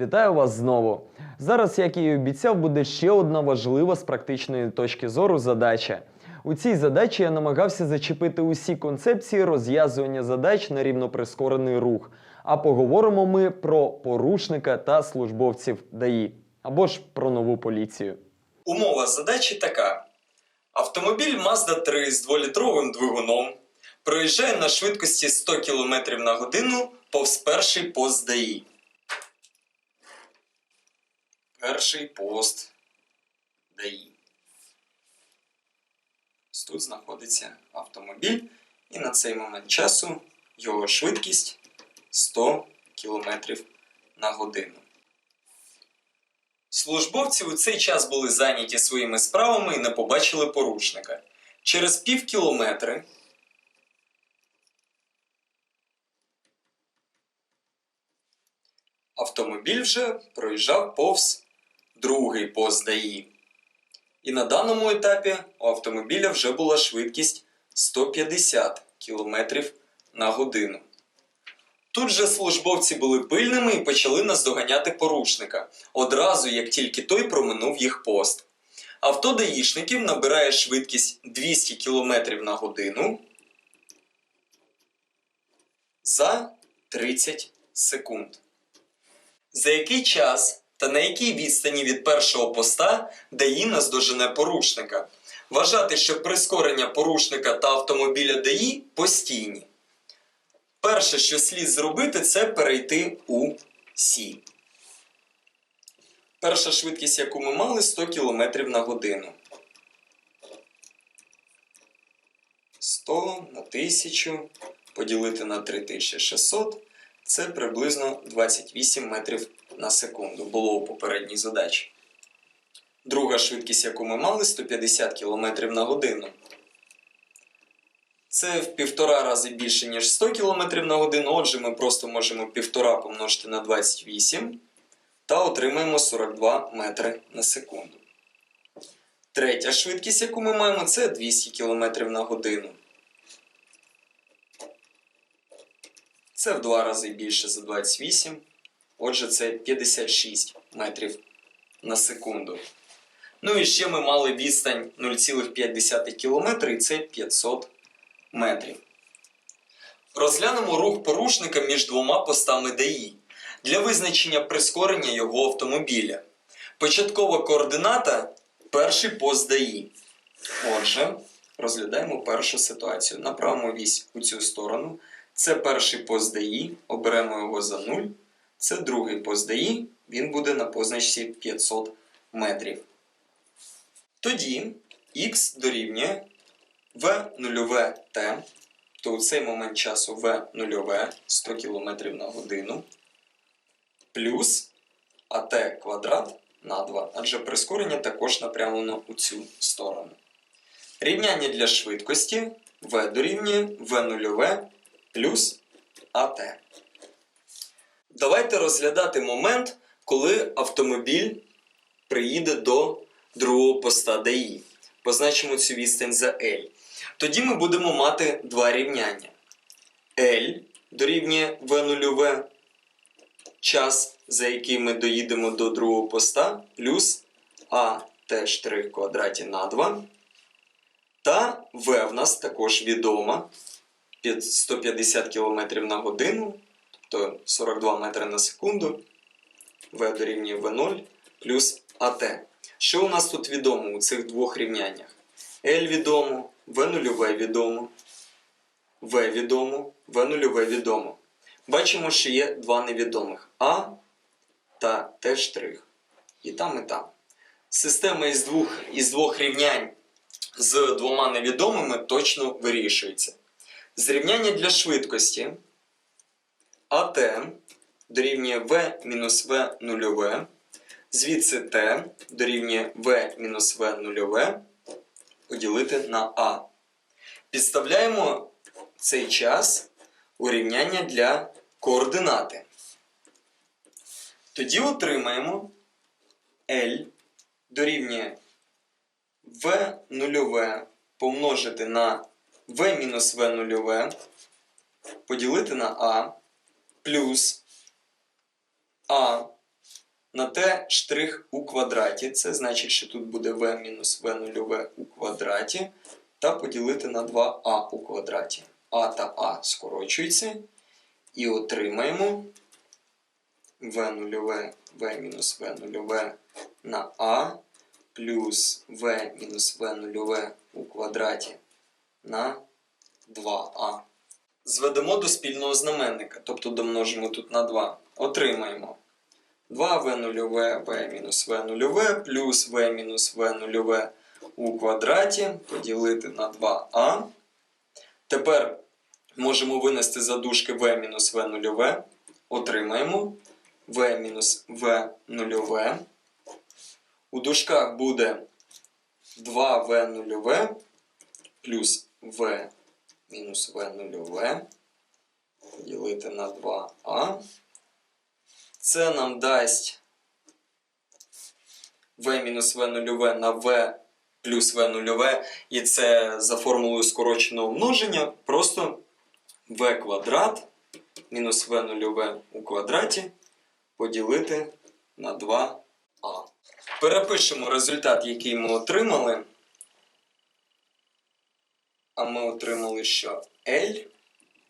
Вітаю вас знову. Зараз, як і обіцяв, буде ще одна важлива з практичної точки зору задача. У цій задачі я намагався зачепити усі концепції розв'язування задач на рівноприскорений рух. А поговоримо ми про порушника та службовців ДАІ або ж про нову поліцію. Умова задачі така: автомобіль Mazda 3 з 2-літровим двигуном проїжджає на швидкості 100 км на годину повз перший пост ДАІ. Перший пост ДАІ. Тут знаходиться автомобіль, і на цей момент часу його швидкість 100 км на годину. Службовці у цей час були зайняті своїми справами і не побачили порушника. Через пів кілометри автомобіль вже проїжджав повз другий пост ДАІ. І на даному етапі у автомобіля вже була швидкість 150 км на годину. Тут же службовці були пильними і почали наздоганяти порушника, одразу як тільки той проминув їх пост. Авто даїшників набирає швидкість 200 км на годину за 30 секунд. За який час та на якій відстані від першого поста ДАІ наздожене порушника? Вважати, що прискорення порушника та автомобіля ДАІ постійні. Перше, що слід зробити, це перейти у Сі. Перша швидкість, яку ми мали, 100 км на годину. 100 на 1000 поділити на 3600 це приблизно 28 метрів на секунду. Було у попередній задачі. Друга швидкість, яку ми мали, 150 км на годину. Це в півтора рази більше, ніж 100 км на годину. Отже, ми просто можемо півтора помножити на 28 та отримаємо 42 метри на секунду. Третя швидкість, яку ми маємо, це 200 км на годину. Це в два рази більше за 28. Отже, це 56 метрів на секунду. Ну і ще ми мали відстань 0,5 км і це 500 метрів. Розглянемо рух порушника між двома постами ДАІ для визначення прискорення його автомобіля. Початкова координата перший пост ДАІ. Отже, розглядаємо першу ситуацію. Направимо вісь у цю сторону. Це перший пост ДАІ, оберемо його за 0. Це другий пост ДАІ, він буде на позначці 500 метрів. Тоді х дорівнює v0 t, то у цей момент часу v0 100 км на годину, плюс at квадрат на 2, адже прискорення також напрямлено у цю сторону. Рівняння для швидкості v дорівнює v0 плюс at. Давайте розглядати момент, коли автомобіль приїде до другого поста ДАІ. Позначимо цю відстань за L. Тоді ми будемо мати два рівняння. L дорівнює V0 час, за який ми доїдемо до другого поста, плюс AT' в квадраті на 2. Та V в нас також відома 150 км на годину, тобто 42 метри на секунду. V дорівнює V0 плюс AT. Що у нас тут відомо у цих двох рівняннях? L відомо, V0 відомо, V відомо, V0 відомо. Бачимо, що є два невідомих А та Т'. І там, і там. Система із двох, із двох рівнянь з двома невідомими точно вирішується. Зрівняння для швидкості АТ дорівнює V мінус V нульове. Звідси t дорівнює v мінус v нульове поділити на a. Підставляємо цей час у рівняння для координати. Тоді отримаємо L дорівнює v нульове помножити на v мінус v нульове поділити на a плюс a на t штрих у квадраті. Це значить, що тут буде v мінус v нульове у квадраті. Та поділити на 2а у квадраті. а та а скорочуються. І отримаємо v нульове v мінус v нульове на а плюс v мінус v нульове у квадраті на 2а. Зведемо до спільного знаменника, тобто домножимо тут на 2. Отримаємо 2v нульове v мінус v нульове плюс v мінус v нульове у квадраті поділити на 2а. Тепер можемо винести за дужки v мінус v нульове. Отримаємо v мінус v нульове. У дужках буде 2v нульове плюс v мінус v нульове поділити на 2а. Це нам дасть v мінус v нульове на v плюс v нульове. І це за формулою скороченого множення просто v квадрат мінус v нульове у квадраті поділити на 2а. Перепишемо результат, який ми отримали. А ми отримали, що L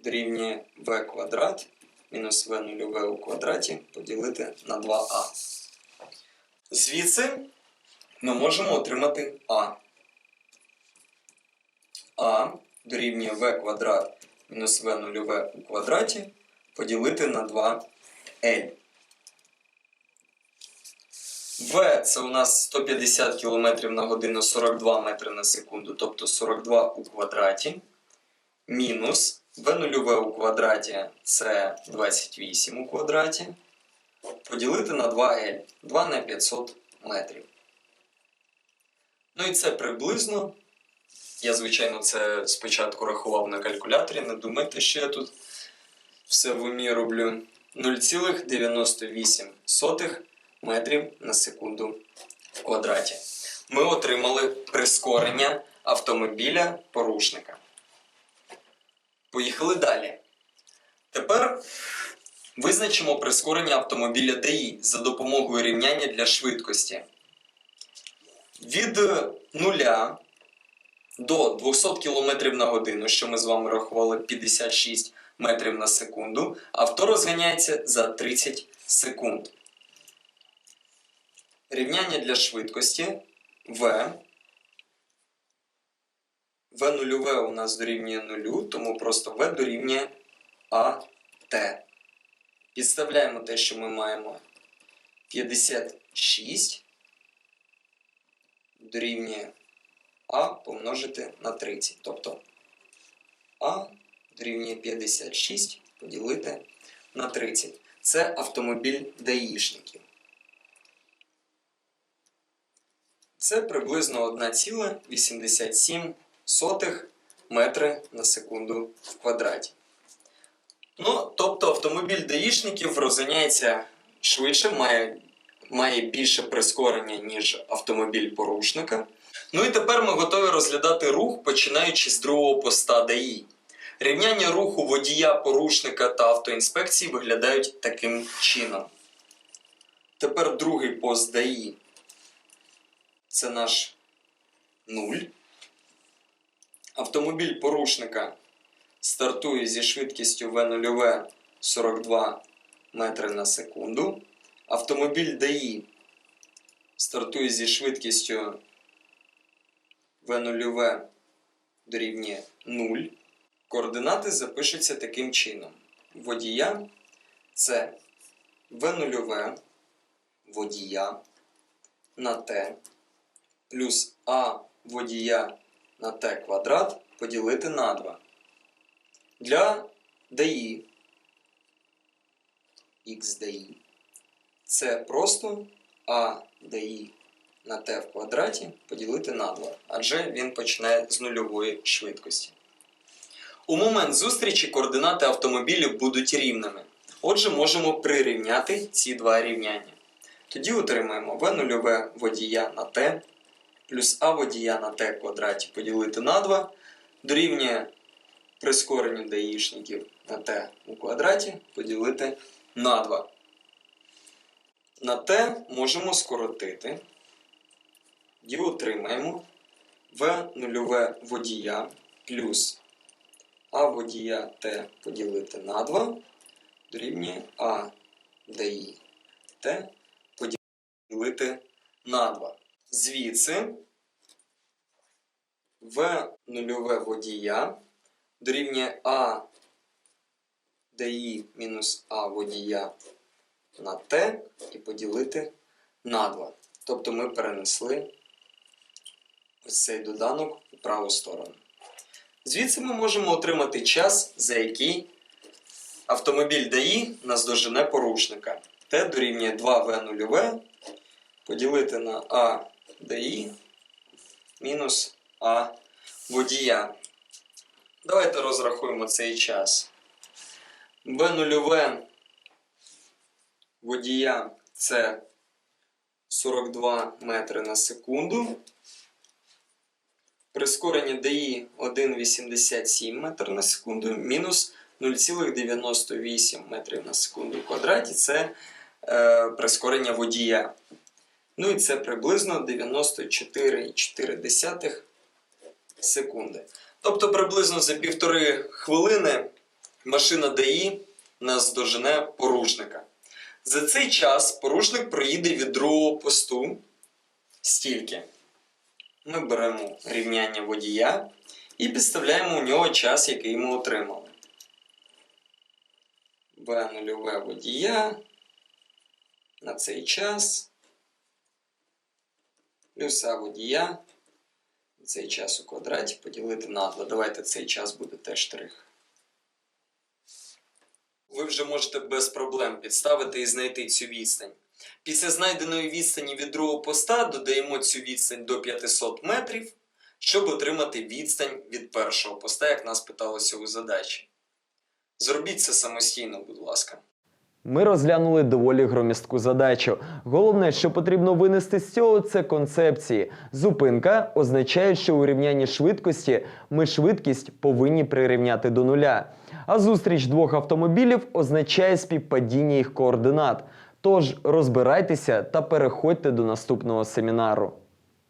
дорівнює v квадрат мінус v нульове у квадраті поділити на 2а. Звідси ми можемо отримати А. А дорівнює v квадрат мінус v нульове у квадраті поділити на 2L. В це у нас 150 км на годину 42 метри на секунду, тобто 42 у квадраті. Мінус В нульове у квадраті це 28 у квадраті. Поділити на 2L. 2 на 500 метрів. Ну і це приблизно. Я, звичайно, це спочатку рахував на калькуляторі. Не думайте, що я тут все в умі роблю. 0,98 метрів на секунду в квадраті. Ми отримали прискорення автомобіля порушника. Поїхали далі. Тепер визначимо прискорення автомобіля ДАІ за допомогою рівняння для швидкості. Від 0 до 200 км на годину, що ми з вами рахували 56 метрів на секунду, авто розганяється за 30 секунд. Рівняння для швидкості V. В нульове у нас дорівнює нулю, тому просто V дорівнює АТ. Підставляємо те, що ми маємо 56 дорівнює А помножити на 30. Тобто А дорівнює 56 поділити на 30. Це автомобіль даїшників. Це приблизно 1,87 метри на секунду в квадраті. Ну, тобто автомобіль даїшників розганяється швидше, має, має більше прискорення, ніж автомобіль порушника. Ну і тепер ми готові розглядати рух, починаючи з другого поста ДАІ. Рівняння руху водія, порушника та автоінспекції виглядають таким чином. Тепер другий пост ДАІ. Це наш 0. Автомобіль порушника стартує зі швидкістю V0 42 метри на секунду. Автомобіль ДАІ стартує зі швидкістю V0 дорівнює 0. Координати запишуться таким чином. Водія це V0 водія на Т плюс А водія на Т квадрат поділити на 2. Для ДАІ Х ДАІ це просто А ДАІ на Т в квадраті поділити на 2, адже він починає з нульової швидкості. У момент зустрічі координати автомобілів будуть рівними. Отже, можемо прирівняти ці два рівняння. Тоді отримаємо В нульове водія на Т плюс А водія на Т квадраті поділити на 2 дорівнює прискоренню даїшників на Т у квадраті поділити на 2. на t можемо скоротити і отримаємо v нульове водія плюс а водія t поділити на 2 дорівнює а ДІ t поділити на 2. Звідси в нульове водія дорівнює А ДІ мінус А водія на Т і поділити на 2. Тобто ми перенесли ось цей доданок у праву сторону. Звідси ми можемо отримати час, за який автомобіль ДАІ наздожене порушника. Т дорівнює 2В нульове поділити на А ДІ мінус А водія. Давайте розрахуємо цей час. В нульове водія це 42 метри на секунду. Прискорення ДІ 1,87 метр на секунду мінус 0,98 метрів на секунду в квадраті це е, прискорення водія. Ну і це приблизно 94,4 секунди. Тобто приблизно за півтори хвилини машина ДАІ нас дожене порушника. За цей час порушник проїде від другого посту стільки. Ми беремо рівняння водія і підставляємо у нього час, який ми отримали. В нульове водія на цей час плюс А водія цей час у квадраті поділити на 2. Давайте цей час буде теж штрих. Ви вже можете без проблем підставити і знайти цю відстань. Після знайденої відстані від другого поста додаємо цю відстань до 500 метрів, щоб отримати відстань від першого поста, як нас питалося у задачі. Зробіть це самостійно, будь ласка. Ми розглянули доволі громістку задачу. Головне, що потрібно винести з цього, це концепції. Зупинка означає, що у рівнянні швидкості ми швидкість повинні прирівняти до нуля. А зустріч двох автомобілів означає співпадіння їх координат. Тож розбирайтеся та переходьте до наступного семінару.